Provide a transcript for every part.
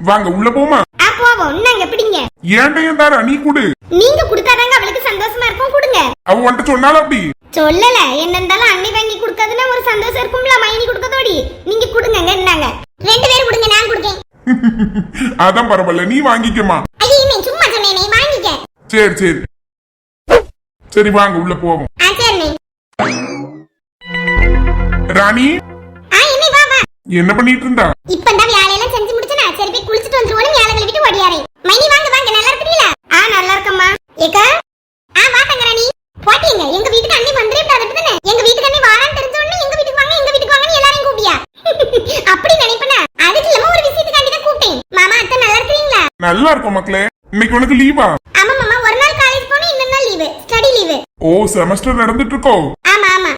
வாங்க உள்ள போமா. போவோம் இன்னாங்க பிடிங்க. ஏன்டையும் தாரா நீ குடு. நீங்க கொடுத்தாதாங்க அவளுக்கு சந்தோஷமா இருக்கும் கொடுங்க. அவ வந்துட்டு சொன்னாலும் அப்படி? சொல்லல என்ன இருந்தாலும் அண்ணி வாங்கி கொடுக்கறதுன்னா ஒரு சந்தோஷம் இருக்கும்ல மைனி கொடுக்கதோடி நீங்க கொடுங்கங்க என்னங்க ரெண்டு பேரும் கொடுங்க நான் கொடுக்கேன். அதான் பரவாயில்ல நீ வாங்கிக்கமா ஐயோ நீ சும்மா சொன்னேனே வாங்கிக்க. சரி சரி. சரி வாங்க உள்ள போவோம். ஆ சரி ராணி? என்ன பண்ணிட்டு இருந்தா? இப்பதான் ஓடியாரே மைனி வாங்க வாங்க. நல்லா இருக்கிறீங்களா? ஆ நல்லா இருக்கம்மா. ஏக்கா? ஆ வா தங்கராணி. போட்டீங்க எங்க வீட்டுக்கு அண்ணி வந்துரே விடாதட்டு தானே எங்க வீட்டுக்கு அண்ணி வாரான்னு தெரிஞ்ச உடனே எங்க வீட்டுக்கு வாங்க எங்க வீட்டுக்கு வாங்கன்னு எல்லாரையும் கூப்பியா அப்படி நினைப்பனா? அதுக்கு இல்லாம ஒரு விஷயத்துக்காண்டி தான் கூப்பிட்டேன். மாமா அத்தை நல்லா இருக்கிறீங்களா? நல்லா இருக்கும் மக்களே. இன்னைக்கு உனக்கு லீவா ஆமா மாமா. ஒரு நாள் காலேஜ் போனா இன்னொரு நாள் லீவு ஸ்டடி லீவு ஓ செமஸ்டர் நடந்துட்டு இருக்கோ ஆமா ஆமா.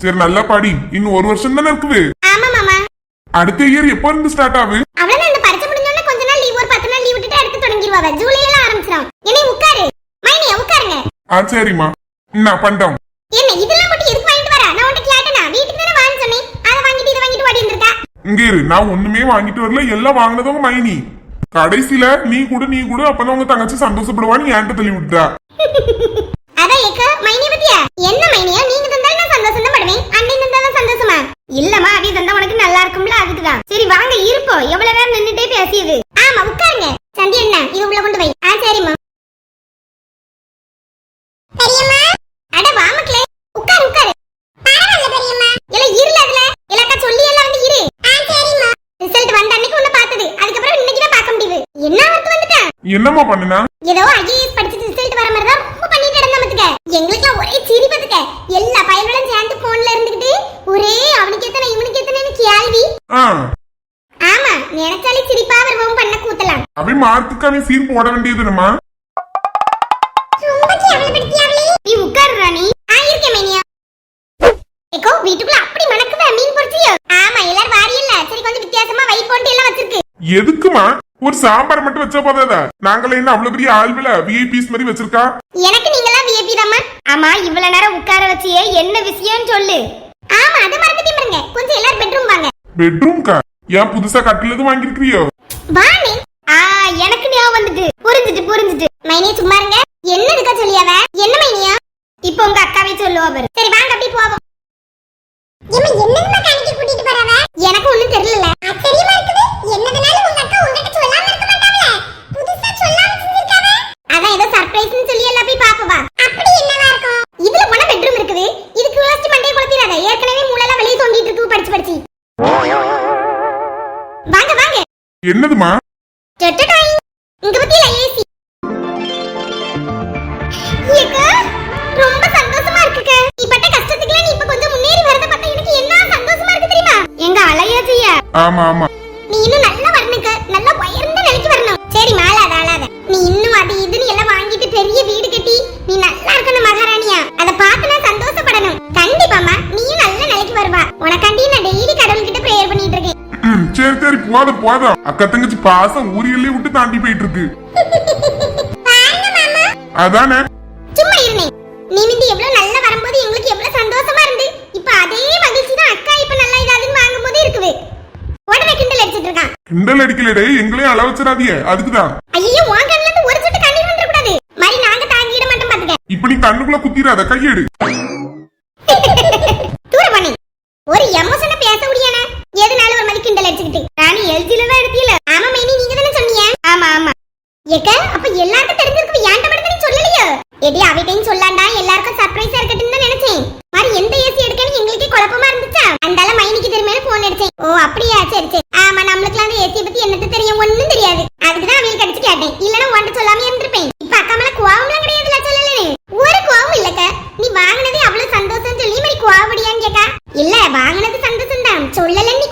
சரி நல்லா பாடி. இன்னும் ஒரு வருஷம் தானே இருக்குது? ஆமா மாமா. அடுத்த இயர் எப்போ இருந்து ஸ்டார்ட் ஆகுது அவ்வளவுதான் இந்த பரிச்சை முடிஞ்சோடனே கொஞ்ச நாள் லீவ் ஒரு பத்து நாள் லீவ் விட்டுட்டு அடுத்து தொடங்கிடுவாங்க ஜூலைல ஆரம்பிச்சிடும் என்னை உட்காரு. மைனி உட்காருங்க. ஆ சரிம்மா. என்ன பண்றோம் என்ன இதெல்லாம் மட்டும் எதுக்கு வாங்கிட்டு வரா? நான் உன்கிட்ட கேட்டேனா? வீட்டுக்கு தானே வாங்க சொன்னேன். அதை வாங்கிட்டு இதை வாங்கிட்டு ஓடி வந்திருக்கா இங்க இரு. நான் ஒண்ணுமே வாங்கிட்டு வரல. எல்லாம் வாங்கினதும் மைனி. கடைசியில நீ கூட நீ கூட அப்பதான் உங்க தங்கச்சி சந்தோஷப்படுவான்னு என்கிட்ட தள்ளி விட்டுறா அதான் ஏக்க மைனி பத்தியா? என்ன மைனியா? நீங்க தந்தாலும் நான் சந்தோஷம் தான் படுவேன். அண்ணன் தந்தாலும் சந்தோஷமா? இல்லம்மா அவி தந்தா உனக்கு நல்லா இருக்கும்ல அதுக்குதான். சரி வாங்க இருப்போம். எவ்வளவு நேரம் நின்னுட்டே பேசியது ஆமா உட்காருங்க சந்தி என்ன இது உள்ள கொண்டு வை ஆ சரிம்மா பெரியம்மா அட வா மக்களே உட்காரு உட்காரு பரவாயில்ல பெரியம்மா இல்ல இருல அதுல இலக்கா சொல்லி எல்லாம் வந்து இரு ஆ சரிம்மா ரிசல்ட் வந்த அன்னைக்கு உன்ன பார்த்தது அதுக்கப்புறம் இன்னைக்கு தான் பார்க்க முடியுது என்ன வந்து வந்துட்டா என்னம்மா பண்ணுனா? ஏதோ ஐஏஎஸ் படிச்சுட்டு ரிசல்ட் வர மாதிரி தான் ரொம்ப பண்ணிட்டு இருந்த மத்துக்க எங்களுக்குலாம் ஒரே சிரி பத்துக்க எல்லா பையன்களும் சேர்ந்து போன்ல இருந்துகிட்டு ஒரே அவனுக்கு எத்தனை இவனுக்கு எத்தனைன்னு கேள்வி. ஆமா நினைச்சாலே சிரிப்பா வருவோம் பண்ண கூத்தலாம் அவன் மார்க்குக்கு அவன் சீன் போட வேண்டியதுமா ரொம்ப கேவலப்படுத்தியாவளே நீ ராணி ஆ இருக்கேன் மேனியா ஏக்கோ வீட்டுக்குள்ள அப்படி மணக்குதா மீன் பொரிச்சியோ ஆமா எல்லாரும் வாரி இல்ல சரி கொஞ்சம் வித்தியாசமா வை போட்டு எல்லாம் வச்சிருக்கு எதுக்குமா? ஒரு சாம்பார் மட்டும் வச்சா போதாதா? நாங்களே என்ன அவ்வளவு பெரிய ஆள்வில விஐபிஸ் மாதிரி வச்சிருக்கா? எனக்கு நீங்கலாம் விஐபி தாம்மா. ஆமா இவ்வளவு நேரம் உட்கார வச்சியே என்ன விஷயம்னு சொல்லு. ஆமா அது மறந்துட்டே பாருங்க கொஞ்சம் எல்லாரும் பெட்ரூம் வாங்க. பெட்ரூம்க்கா ஏன் புதுசா கட்டில் எதுவும் வாங்கிருக்கிறியோ வாணி ஆ எனக்கு ஞாபகம் வந்துட்டு. புரிஞ்சுட்டு புரிஞ்சுட்டு. மைனியா சும்மா இருங்க. என்னதுக்கா சொல்லியாவ? என்ன மைனியா? இப்போ உங்க அக்காவே சொல்லுவா பாரு. சரி வாங்க அப்படி போவோம் என்னதுமா கணக்கி கூட்டிட்டு போறவ எனக்கு ஒண்ணும் தெரியல ஆச்சரியமா இருக்குது. என்னதுனால உங்க அக்கா உங்ககிட்ட சொல்லாம இருக்க புதுசா சொல்லாம அதான் ஏதோ சர்ப்ரைஸ்னு சொல்லி எல்லாம் போய் பாப்பவா அப்படி என்னவா இருக்கும்? இதுல போன பெட்ரூம் இருக்குது. இதுக்கு யோசிச்சு குழப்பிடாத. ஏற்கனவே மூளைலாம் வெளியே தோண்டிட்டு இருக்கு படிச்சு படிச்சு. வாங்க வாங்க. என்னதுமா ஆமா ஆமா. நீ இன்னும் நல்லா வரணுக்க நல்லா உயர்ந்த நிலைக்கு வரணும். சரி மாலாத ஆளாத. நீ இன்னும் அது இதுன்னு எல்லாம் வாங்கிட்டு பெரிய வீடு கட்டி நீ நல்லா இருக்கணும் மகாராணியா. அத பார்த்து நான் சந்தோஷப்படணும். கண்டிப்பாமா நீயும் நல்ல நிலைக்கு வருவா. உனக்காண்டி நான் டெய்லி கடவுள்கிட்ட ப்ரேயர் பண்ணிட்டு இருக்கேன். சரி சரி போதும் போதும். அக்கா தங்கச்சி பாசம் ஊரியல்லே விட்டு தாண்டி போயிட்டு இருக்கு அதானே? சும்மா இருந்தேன். நீ மிந்தி எவ்வளவு நல்லா வரும்போது எங்களுக்கு எவ்வளவு சந்தோஷமா இருந்து இப்ப அதே மகிழ்ச்சி தான் அக்கா இப்ப நல்லா இதாதுன்னு வாங்கும்போது இருக்குது உடனே கிண்டல் அடிச்சிட்டு இருக்கான் கிண்டல் எங்களையும் அள வச்சிடாதீங்க அதுக்குதான். ஐயோ உன் கண்ணுல இருந்து ஒரு சொட்டு கண்ணீர் வந்துட கூடாது மாதிரி நாங்க தாங்கிட மாட்டோம் பாத்துக்க. இப்ப நீ கண்ணுக்குள்ள குத்திராத கையெடு. பண்ணி. ஒரு எமோஷனை பேச முடியானா? எதுனால ஒரு மாதிரி கிண்டல் அடிச்சுக்கிட்டு. ராணி எல்ஜில தான் எடுத்தீல. ஆமா மைனி நீங்க தானே சொன்னீங்க? ஆமா ஆமா. ஏக்க அப்ப எல்லாருக்கும் தெரிஞ்சிருக்கு ஏன்ட்ட மட்டும் நீ சொல்லலையோ? எடி அவிட்டையும் சொல்லாண்டா. எல்லாருக்கும் சர்ப்ரைஸா இருக்கட்டும் தான் நினைச்சேன் மாதிரி எந்த ஏசி எடுக்கணும் எங்களுக்கே குழப்பமா இருந்துச்சா அந்தால மைனிக்கு தெரியுமே போன் அடிச்சேன் ஓ அப்படியா சரி சரி ஆமா நம்மளுக்கு அந்த ஏசியை பத்தி என்னத்த தெரியும் ஒண்ணும் தெரியாது அதுக்கு தான் அவங்களுக்கு அடிச்சு கேட்டேன் இல்லனா உன்கிட்ட சொல்லாம இருந்திருப்பேன் இப்ப அக்கா மேல கோவம்லாம் கிடையாதுல சொல்லலே ஒரு கோவம் இல்லக்க நீ வாங்குனதே அவ்வளவு சந்தோஷம் சொல்லி மாதிரி கோவப்படியான்னு கேக்கா இல்ல வாங்குனது சந்தோஷம் தான்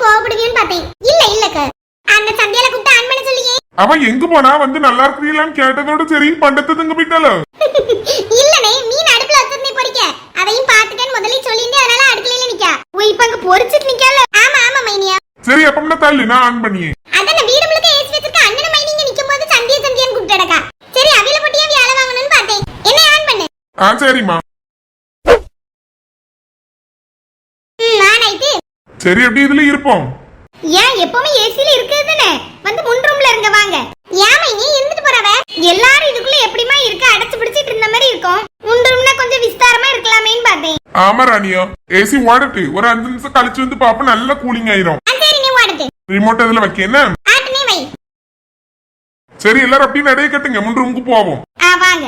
கோவப்படுவியோன்னு பார்த்தேன். இல்ல இல்லக்க அந்த சந்தியால கூப்பிட்டு ஆன் பண்ண சொல்லியே. அவன் எங்க போனா வந்து நல்லா இருக்கிறீங்களான்னு கேட்டதோட சரி பண்டத்தை தங்க போயிட்டாலோ இல்லனே மீன் அடுப்புல வச்சிருந்தே பொரிக்க அதையும் பாத்துட்டேன்னு முதல்ல சொல்லிருந்தே அதனால அடுக்கலையில நிக்கா. ஓ இப்ப அங்க பொரிச்சிட்டு நிக்கல ஆமா ஆமா மைனியா. சரி அப்பம்னா தள்ளு நான் ஆன் பண்ணியே. அதான் வீடு முழுக்க ஏசி வச்சிருக்க அண்ணன் மைனிங்க நிக்கும் போது சந்தியா சந்தியான்னு கூப்பிட்டடக்கா சரி அவில பொட்டியா வேலை வாங்கணும்னு பார்த்தேன். என்ன ஆன் பண்ணு. ஆ சரிம்மா. சரி அப்படியே இதுல இருப்போம்? ஏன் எப்பவுமே ஏசில இருக்கிறது தானே? வந்து முன் ரூம்ல இருங்க வாங்க. ஏமா நீ இருந்துட்டு போறவ எல்லாரும் இதுக்குள்ள எப்படிமா இருக்க? அடைச்சு பிடிச்சிட்டு இருந்த மாதிரி இருக்கும். முன் ரூம்னா கொஞ்சம் விஸ்தாரமா இருக்கலாமேன்னு பார்த்தேன். ஆமா ராணியா. ஏசி ஓடட்டு. ஒரு அஞ்சு நிமிஷம் கழிச்சு வந்து பாப்ப நல்ல கூலிங் ஆயிரும். சரி நீ ஓடட்டு. ரிமோட் அதுல வைக்க என்ன? நீ வை. சரி எல்லாரும் அப்படியே நடைய கட்டுங்க. முன் ரூமுக்கு போவோம். ஆ வாங்க.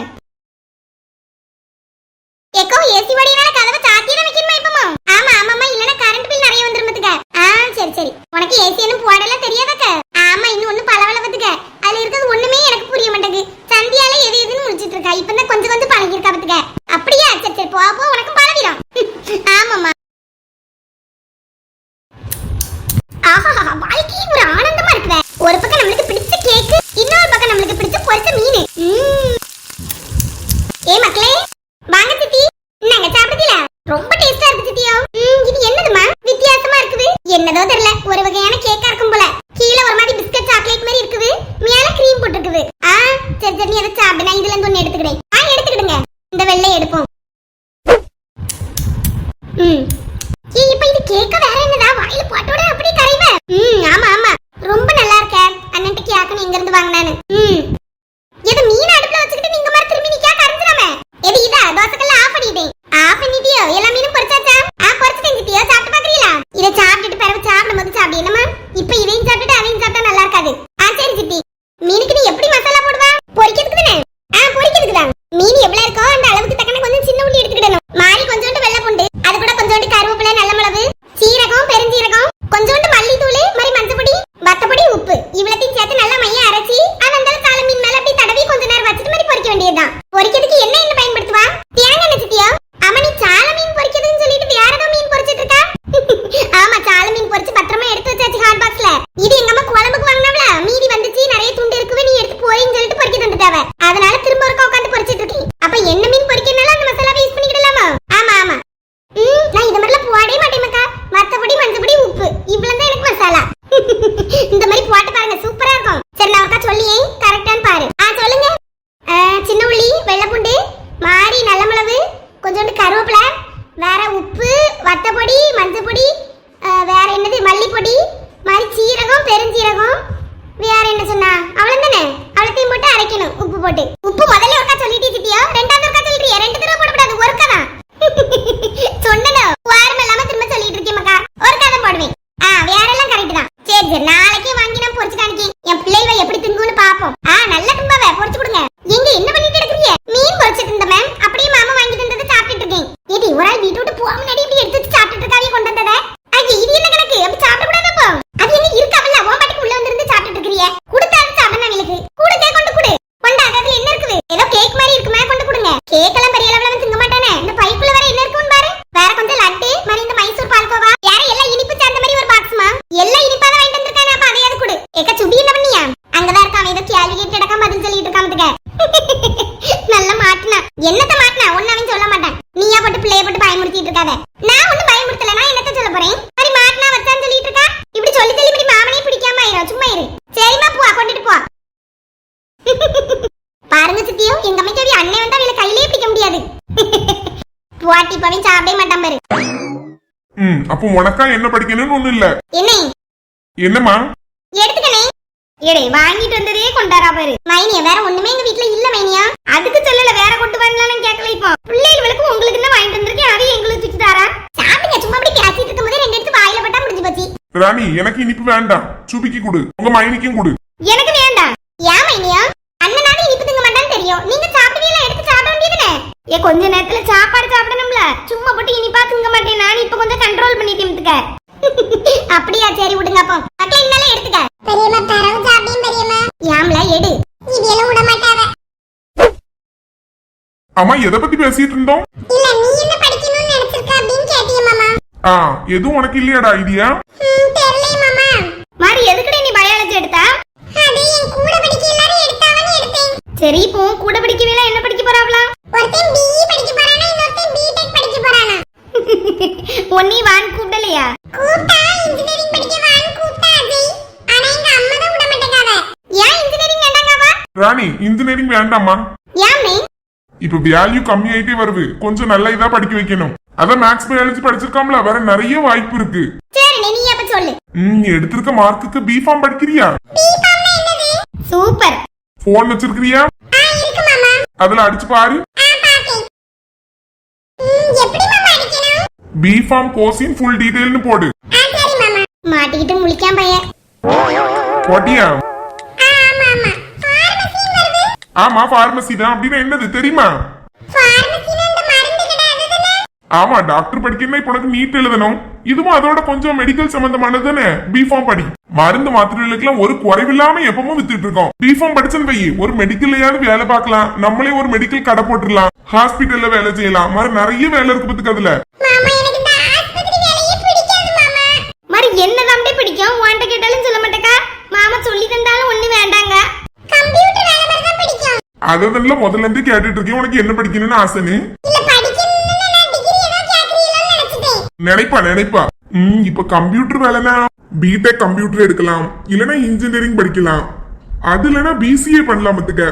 போட்டி பண்ணி சாப்பிடவே மாட்டான் பாரு. ம் அப்போ உனக்கா என்ன படிக்கணும்னு ஒண்ணு இல்ல? என்ன? என்னம்மா? எடுத்துக்கனே எடே வாங்கிட்டு வந்ததே கொண்டாரா பாரு. மைனியா வேற ஒண்ணுமே எங்க வீட்ல இல்ல மைனியா. அதுக்கு சொல்லல வேற கொண்டு வரலாம்னு கேட்கல இப்போ. பிள்ளைகளுக்கு உங்களுக்கு தான் வாங்கிட்டு வந்திருக்கேன்? அதையும் எங்களுக்கு தூக்கி தாரா? சாப்பிடுங்க சும்மா அப்படி கேசிட்டு இருக்கும் போது ரெண்டு எடுத்து வாயில பட்டா முடிஞ்சு போச்சு. ராணி எனக்கு இனிப்பு வேண்டாம். சுபிக்கு கொடு. உங்க மைனிக்கும் கொடு. எனக்கு வேண்டாம். ஏன் மைனியா? ஏ கொஞ்ச நேரத்துல சாப்பாடு சாப்பிடணும்ல. சும்மா போட்டு இனிப்பா தூங்க மாட்டேன். நான் இப்ப கொஞ்சம் கண்ட்ரோல் பண்ணிட்டேன் இதுக்க அப்படியா சரி விடுங்க அப்போ. மக்கள் இருந்தாலும் எடுத்துக்க. பெரியம்மா தரவு சாப்பிடும் பெரியம்மா. யாம்ல எடு. இதெல்லாம் விட மாட்டாவ. அம்மா எதை பத்தி பேசிட்டு இருந்தோம்? இல்ல நீ என்ன படிக்கணும்னு நினைச்சிருக்க அப்படின்னு கேட்டியே மாமா. ஆ எதுவும் உனக்கு இல்லையாடா ஐடியா? தெரியல மாமா. மாரி எதுக்குடா நீ பயாலஜி எடுத்தா? அது என் கூட படிக்க எல்லாரும் எடுத்தாங்கன்னு எடுத்தேன். சரி இப்போ கூட படிக்கவே ஒன்னி வான் கூப்பிடலையா? கூப்பிட்டா இன்ஜினியரிங் படிக்க வான் கூப்பிட்டா ஆனா எங்க அம்மா தான் விட மாட்டேங்காவ ஏன் இன்ஜினியரிங் வேண்டாமாவா ராணி இன்ஜினியரிங் வேண்டாமா ஏன் இப்ப வேல்யூ கம்மி ஆயிட்டே வருது. கொஞ்சம் நல்ல இதா படிக்க வைக்கணும். அத மேக்ஸ் பயாலஜி படிச்சிருக்காம்ல வேற நிறைய வாய்ப்பு இருக்கு. சரி நீ அப்ப சொல்லு. ம் எடுத்திருக்க மார்க்குக்கு பி ஃபார்ம் படிக்கிறியா? சூப்பர். போன் வச்சிருக்கியா அதுல அடிச்சு பாரு. பி ஃபார்ம் கோர்ஸின் ஃபுல் டீடைல்னு போடு. மாட்டிக்கிட்டு முழிக்காம பையன் போட்டியா? ஆமா பார்மசி தான். அப்படின்னா என்னது தெரியுமா? ஆமா டாக்டர் படிக்கணும்னா இப்ப உனக்கு நீட் எழுதணும். இதுவும் அதோட கொஞ்சம் மெடிக்கல் சம்பந்தமானது தானே? பிஃபார்ம் படி. மருந்து மாத்திரைகளுக்கெல்லாம் ஒரு குறைவில்லாம எப்பவும் வித்துட்டு இருக்கோம். பிஃபார்ம் படிச்சன்னு வை. ஒரு மெடிக்கல்லையாவது வேலை பார்க்கலாம். நம்மளே ஒரு மெடிக்கல் கடை போட்டுடலாம். ஹாஸ்பிட்டல்ல வேலை செய்யலாம். மாதிரி நிறைய வேலை இருக்கு அதுல மாமா எனக்கு இந்த ஆஸ்பத்திரி வேலையே பிடிக்காது மாமா மாதிரி என்னதான் பிடிக்கும். உன்கிட்ட கேட்டாலும் சொல்ல மாட்டேக்கா. மாமா சொல்லி தந்தாலும் ஒண்ணு வேண்டாங்க. கம்ப்யூட்டர் வேலை தான் பிடிக்கும். அதனால முதல்ல இருந்து கேட்டுட்டு இருக்கேன். உனக்கு என்ன படிக்கணும்னு ஆசைன்னு இல்ல படிக்கணும்னு நான் டிகிரி ஏதோ கேக்குறீங்களோன்னு நினைச்சிட்டேன். நினைப்பா நினைப்பா. ம் இப்ப கம்ப்யூட்டர் வேலைனா பிடெக் கம்ப்யூட்டர் எடுக்கலாம். இல்லனா இன்ஜினியரிங் படிக்கலாம். அது இல்லனா பிசிஏ பண்ணலாம் பத்துக்க.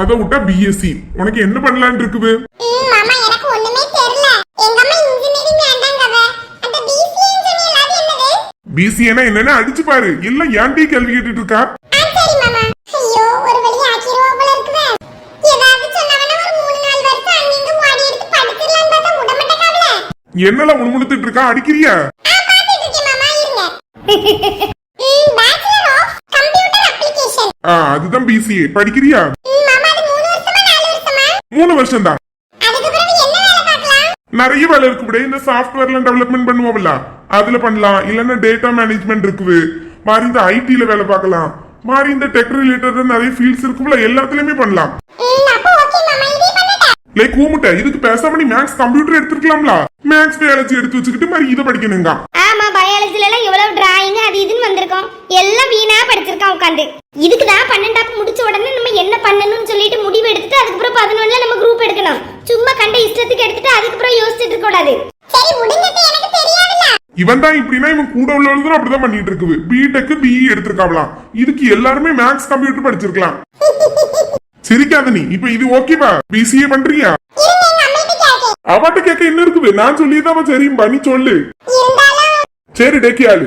அதை விட்டா பிஎஸ்சி உனக்கு என்ன பண்ணலாம்னு இருக்குது? மாமா எனக்கு ஒண்ணுமே தெரியல. எங்க அம்மா இன்ஜினியரிங் வேண்டாங்கவ பிசிஏனா என்னன்னு அடிச்சு பாரு. எல்லாம் ஏன்டி கேள்வி கேட்டுட்டு இருக்கா? என்னெல்லாம் முணுமுணுத்துட்டு இருக்கா? அடிக்கிறியா? அதுதான் பிசிஏ படிக்கிறியா? மூணு வருஷம் தான் அதுக்கு பிறகு என்ன வேலை பார்க்கலாம் நிறைய வேலை இருக்கு இப்படி இந்த சாஃப்ட்வேர்லாம் டெவலப்மெண்ட் பண்ணுவோம்ல அதுல பண்ணலாம். இல்லன்னா டேட்டா மேனேஜ்மெண்ட் இருக்குது. மாதிரி இந்த ஐடில வேலை பார்க்கலாம். மாதிரி இந்த டெக் ரிலேட்டட் நிறைய ஃபீல்ட்ஸ் இருக்கும்ல எல்லாத்துலயுமே பண்ணலாம். லைக் கூமுட்ட இதுக்கு பேசாம நீ மேக்ஸ் கம்ப்யூட்டர் எடுத்துருக்கலாம்ல. மேக்ஸ் பயாலஜி எடுத்து வச்சுக்கிட்டு மாதிரி இதை படிக்கணுங்க ஆமா பயாலஜில எல்லாம் எவ்வளவு டிராயிங் அது இதுன்னு வந்திருக்கோம். எல்லாம் வீணா படிச்சிருக்கான் உட்காந்து இதுக்கு தான் பன்னெண்டாப்பு முடிச்ச உடனே நம்ம என்ன பண்ணணும்னு சொல்லிட்டு முடிவு எடுத்துட்டு அதுக்கப்புறம் பதினொன்னுல நம்ம குரூப் எடுக்கணும். சும்மா கண்ட இஷ்டத்துக்கு எடுத்துட்டு அதுக்கப்புறம் யோசிச்சுட்டு இருக்க கூடாது. சரி முடிஞ்சது எனக்கு தெரியாதுல்ல. இவன் தான் இப்படின்னா இவன் கூட உள்ளவர்களும் அப்படிதான் பண்ணிட்டு இருக்குது. பிடெக் பிஇ எடுத்திருக்காவலாம் இதுக்கு எல்லாருமே மேக்ஸ் கம்ப்யூட்டர் படிச்சிருக்கலாம். சிரிக்காத நீ. இப்ப இது ஓகேவா பிசிஏ பண்றியா இருங்க எங்க அம்மிட்ட கேட்கேன் அவட்ட கேட்க என்ன இருக்குது நான் சொல்லியதான் அவன் சரியும்பா நீ சொல்லு. சரி டேக்கியாளு